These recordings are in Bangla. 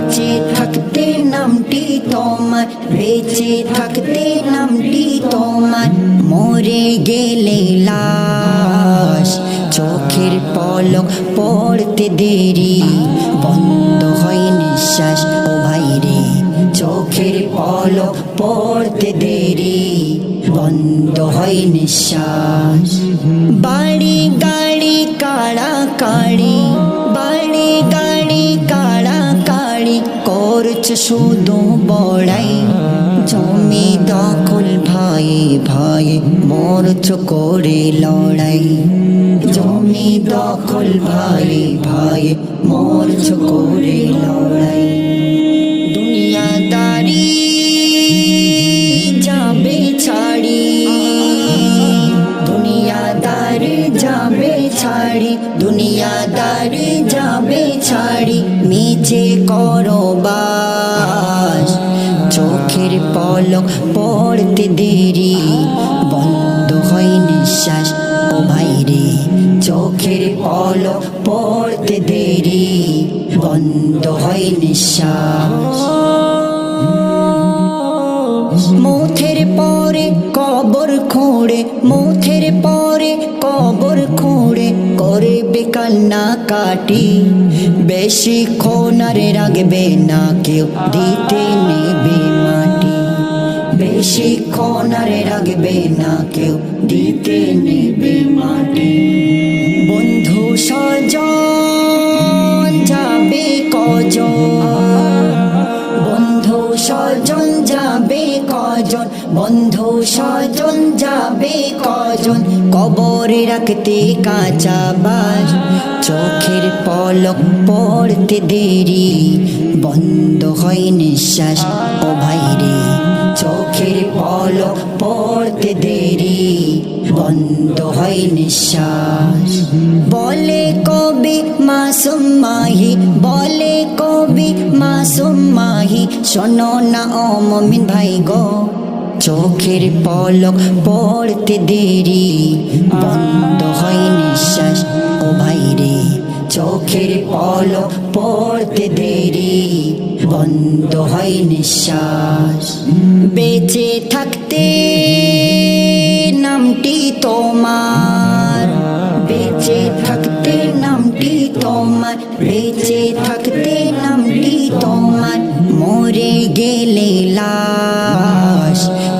বেঁচে থাকতে নামটি তোমার, বেঁচে থাকতে নামটি তোমার। মরে গেলে লাশ, চোখের পলক পড়তে দেরি। বন্ধ হয় নিঃশ্বাস, ও ভাইরে চোখের পলক পড়তে দেরি। বন্ধ হয় নিঃশ্বাস। বাড়ি গাড়ি কাড়া কাড়ি করছে শুধু বড়াই, জমি দখল ভাই ভাই মরচ করে লড়াই। জমি দখল ভাই ভাই মরচ করে লড়াই। ছাড়ি, দুনিয়াদার যাবে ছাড়ি মিছে করো বাস। চোখের পলক পড়তে দেরি, বন্ধ হয় নিঃশ্বাস, ও ভাই রে। চোখের পলক পড়তে দেরি, বন্ধ হয় নিঃশ্বাস। পরে কবর খোঁড়ে মুথের পরে কবর খোঁড়ে করে বেকান্না কাটি বেশি খোনারে রাখবে না কেউ, দিতে নেবে মাটি। বেশি খোনারে রাখবে না কেউ, দিতে নেবে মাটি। বন্ধু সজন যাবে কজন? বন্ধু কজন বন্ধু স্বজন যাবে কজন? কবরে রাখতে কাঁচা বাস চোখের পলক পড়তে দেরি। বন্ধ হয় নিঃশ্বাস। ও ভাই রে, চোখের পলক পড়তে দেরি। বন্ধ হয় নিঃশ্বাস। বলে কবি মাসুম মাহি? বলে কবি মাসুম মাহি? শোনো না ও মমিন ভাই গো। চোখের পলক পড়তে দেরি। বন্ধ হয় নিঃশ্বাস, ও ভাই রে চোখের পলক পড়তে দেরি। বন্ধ হয় নিঃশ্বাস। বেঁচে থাকতে নামটি তোমার। বেঁচে থাকতে নামটি তোমার, বেঁচে থাকতে নামটি তোমার। মরে গেলে লাশ।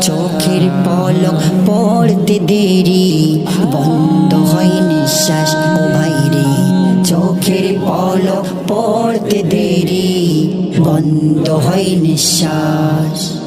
চোখের পলক পড়তে দেরি। বন্ধ হয় নিঃশ্বাস ও ভাইরে চোখের পলক পড়তে দেরি। বন্ধ হয় নিঃশ্বাস।